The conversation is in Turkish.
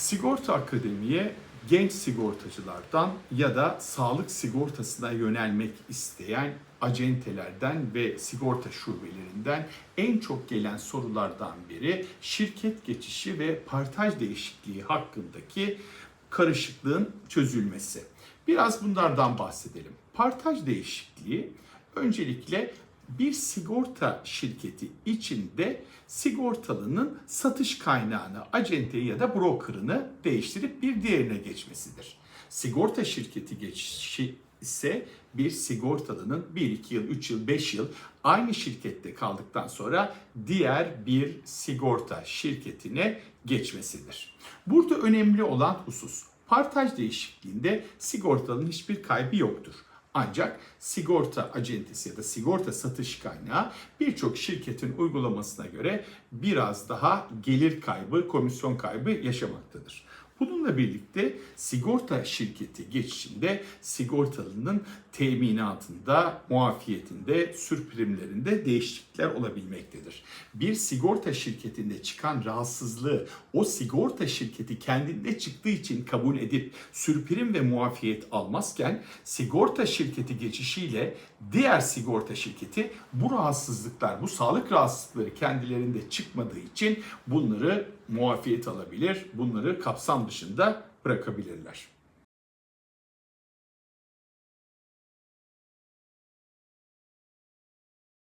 Sigorta Akademi'ye genç sigortacılardan ya da sağlık sigortasına yönelmek isteyen acentelerden ve sigorta şubelerinden en çok gelen sorulardan biri şirket geçişi ve partaj değişikliği hakkındaki karışıklığın çözülmesi. Biraz bunlardan bahsedelim. Partaj değişikliği öncelikle bir sigorta şirketi içinde sigortalının satış kaynağını, acenteyi ya da brokerını değiştirip bir diğerine geçmesidir. Sigorta şirketi geçişi ise bir sigortalının 1, 2 yıl, 3 yıl, 5 yıl aynı şirkette kaldıktan sonra diğer bir sigorta şirketine geçmesidir. Burada önemli olan husus partaj değişikliğinde sigortalının hiçbir kaybı yoktur. Ancak sigorta acentesi ya da sigorta satış kaynağı birçok şirketin uygulamasına göre biraz daha gelir kaybı, komisyon kaybı yaşamaktadır. Bununla birlikte sigorta şirketi geçişinde sigortalının teminatında, muafiyetinde, sürprimlerinde değişiklikler olabilmektedir. Bir sigorta şirketinde çıkan rahatsızlığı o sigorta şirketi kendinde çıktığı için kabul edip sürprim ve muafiyet almazken sigorta şirketi geçişiyle diğer sigorta şirketi bu rahatsızlıklar, bu sağlık rahatsızlıkları kendilerinde çıkmadığı için bunları muafiyet alabilir, bunları kapsam dışında bırakabilirler.